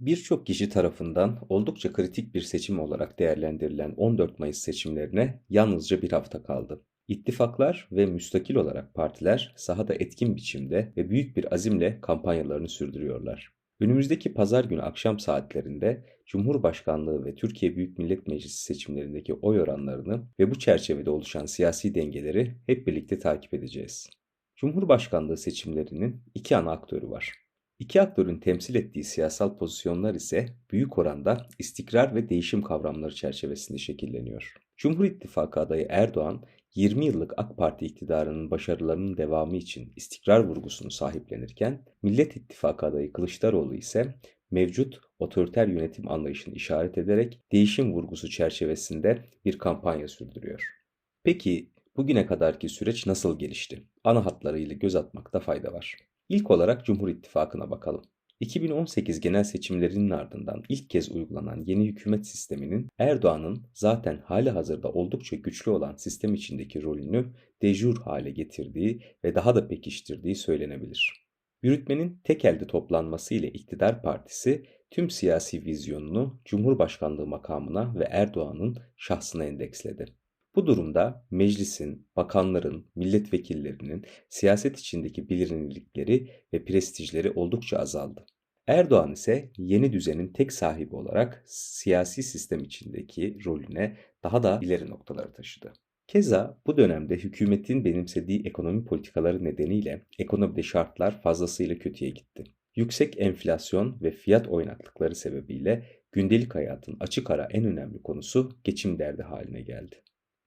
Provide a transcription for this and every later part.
Birçok kişi tarafından oldukça kritik bir seçim olarak değerlendirilen 14 Mayıs seçimlerine yalnızca bir hafta kaldı. İttifaklar ve müstakil olarak partiler sahada etkin biçimde ve büyük bir azimle kampanyalarını sürdürüyorlar. Önümüzdeki pazar günü akşam saatlerinde Cumhurbaşkanlığı ve Türkiye Büyük Millet Meclisi seçimlerindeki oy oranlarını ve bu çerçevede oluşan siyasi dengeleri hep birlikte takip edeceğiz. Cumhurbaşkanlığı seçimlerinin iki ana aktörü var. İki aktörün temsil ettiği siyasal pozisyonlar ise büyük oranda istikrar ve değişim kavramları çerçevesinde şekilleniyor. Cumhur İttifakı adayı Erdoğan, 20 yıllık AK Parti iktidarının başarılarının devamı için istikrar vurgusunu sahiplenirken, Millet İttifakı adayı Kılıçdaroğlu ise mevcut otoriter yönetim anlayışını işaret ederek değişim vurgusu çerçevesinde bir kampanya sürdürüyor. Peki bugüne kadarki süreç nasıl gelişti? Ana hatlarıyla göz atmakta fayda var. İlk olarak Cumhur İttifakı'na bakalım. 2018 genel seçimlerinin ardından ilk kez uygulanan yeni hükümet sisteminin Erdoğan'ın zaten hali hazırda oldukça güçlü olan sistem içindeki rolünü dejur hale getirdiği ve daha da pekiştirdiği söylenebilir. Yürütmenin tek elde toplanması ile iktidar partisi tüm siyasi vizyonunu Cumhurbaşkanlığı makamına ve Erdoğan'ın şahsına endeksledi. Bu durumda meclisin, bakanların, milletvekillerinin siyaset içindeki bilinirlikleri ve prestijleri oldukça azaldı. Erdoğan ise yeni düzenin tek sahibi olarak siyasi sistem içindeki rolüne daha da ileri noktaları taşıdı. Keza bu dönemde hükümetin benimsediği ekonomi politikaları nedeniyle ekonomide şartlar fazlasıyla kötüye gitti. Yüksek enflasyon ve fiyat oynaklıkları sebebiyle gündelik hayatın açık ara en önemli konusu geçim derdi haline geldi.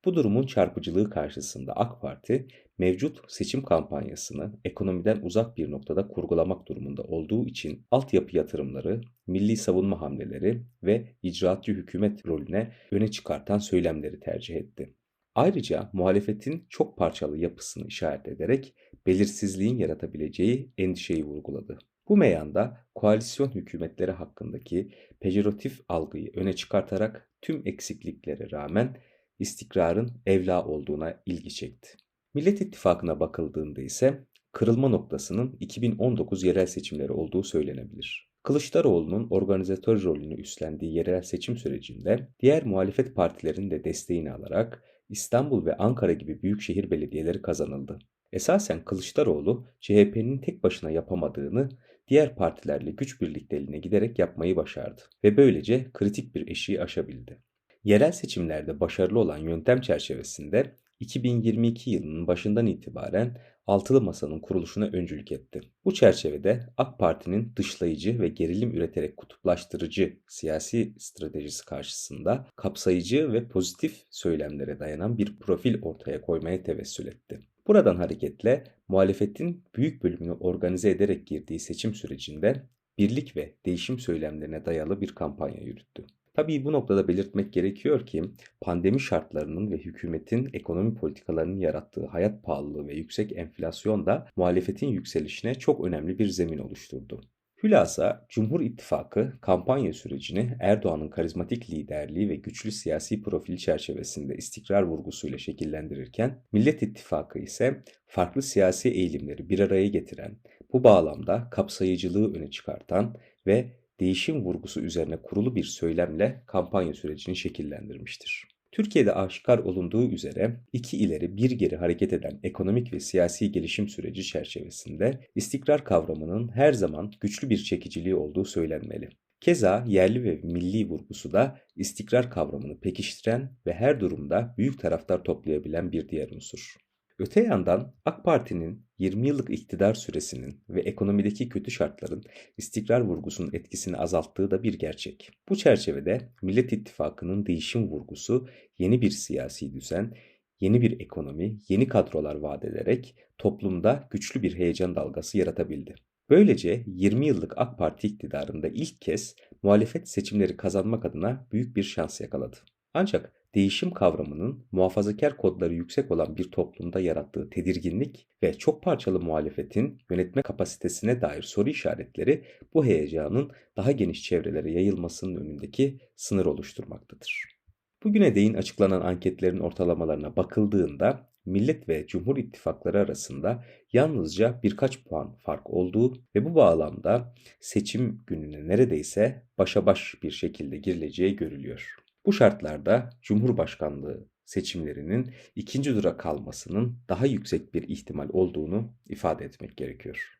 Bu durumun çarpıcılığı karşısında AK Parti mevcut seçim kampanyasını ekonomiden uzak bir noktada kurgulamak durumunda olduğu için altyapı yatırımları, milli savunma hamleleri ve icraatçı hükümet rolüne öne çıkartan söylemleri tercih etti. Ayrıca muhalefetin çok parçalı yapısını işaret ederek belirsizliğin yaratabileceği endişeyi vurguladı. Bu meyanda koalisyon hükümetleri hakkındaki pejoratif algıyı öne çıkartarak tüm eksikliklere rağmen istikrarın evla olduğuna ilgi çekti. Millet İttifakı'na bakıldığında ise kırılma noktasının 2019 yerel seçimleri olduğu söylenebilir. Kılıçdaroğlu'nun organizatör rolünü üstlendiği yerel seçim sürecinde diğer muhalefet partilerinin de desteğini alarak İstanbul ve Ankara gibi büyükşehir belediyeleri kazanıldı. Esasen Kılıçdaroğlu CHP'nin tek başına yapamadığını diğer partilerle güç birlikteliğine giderek yapmayı başardı ve böylece kritik bir eşiği aşabildi. Yerel seçimlerde başarılı olan yöntem çerçevesinde 2022 yılının başından itibaren Altılı Masa'nın kuruluşuna öncülük etti. Bu çerçevede AK Parti'nin dışlayıcı ve gerilim üreterek kutuplaştırıcı siyasi stratejisi karşısında kapsayıcı ve pozitif söylemlere dayanan bir profil ortaya koymaya tevessül etti. Buradan hareketle muhalefetin büyük bölümünü organize ederek girdiği seçim sürecinde birlik ve değişim söylemlerine dayalı bir kampanya yürüttü. Tabii bu noktada belirtmek gerekiyor ki pandemi şartlarının ve hükümetin ekonomi politikalarının yarattığı hayat pahalılığı ve yüksek enflasyon da muhalefetin yükselişine çok önemli bir zemin oluşturdu. Hülasa Cumhur İttifakı kampanya sürecini Erdoğan'ın karizmatik liderliği ve güçlü siyasi profili çerçevesinde istikrar vurgusuyla şekillendirirken Millet İttifakı ise farklı siyasi eğilimleri bir araya getiren, bu bağlamda kapsayıcılığı öne çıkartan ve değişim vurgusu üzerine kurulu bir söylemle kampanya sürecini şekillendirmiştir. Türkiye'de aşikar olunduğu üzere iki ileri bir geri hareket eden ekonomik ve siyasi gelişim süreci çerçevesinde istikrar kavramının her zaman güçlü bir çekiciliği olduğu söylenmeli. Keza yerli ve milli vurgusu da istikrar kavramını pekiştiren ve her durumda büyük taraftar toplayabilen bir diğer unsur. Öte yandan AK Parti'nin 20 yıllık iktidar süresinin ve ekonomideki kötü şartların istikrar vurgusunun etkisini azalttığı da bir gerçek. Bu çerçevede Millet İttifakı'nın değişim vurgusu yeni bir siyasi düzen, yeni bir ekonomi, yeni kadrolar vaat ederek toplumda güçlü bir heyecan dalgası yaratabildi. Böylece 20 yıllık AK Parti iktidarında ilk kez muhalefet seçimleri kazanmak adına büyük bir şans yakaladı. Ancak değişim kavramının muhafazakar kodları yüksek olan bir toplumda yarattığı tedirginlik ve çok parçalı muhalefetin yönetme kapasitesine dair soru işaretleri bu heyecanın daha geniş çevrelere yayılmasının önündeki sınır oluşturmaktadır. Bugüne değin açıklanan anketlerin ortalamalarına bakıldığında Millet ve Cumhur İttifakları arasında yalnızca birkaç puan fark olduğu ve bu bağlamda seçim gününe neredeyse başa baş bir şekilde girileceği görülüyor. Bu şartlarda Cumhurbaşkanlığı seçimlerinin ikinci tura kalmasının daha yüksek bir ihtimal olduğunu ifade etmek gerekiyor.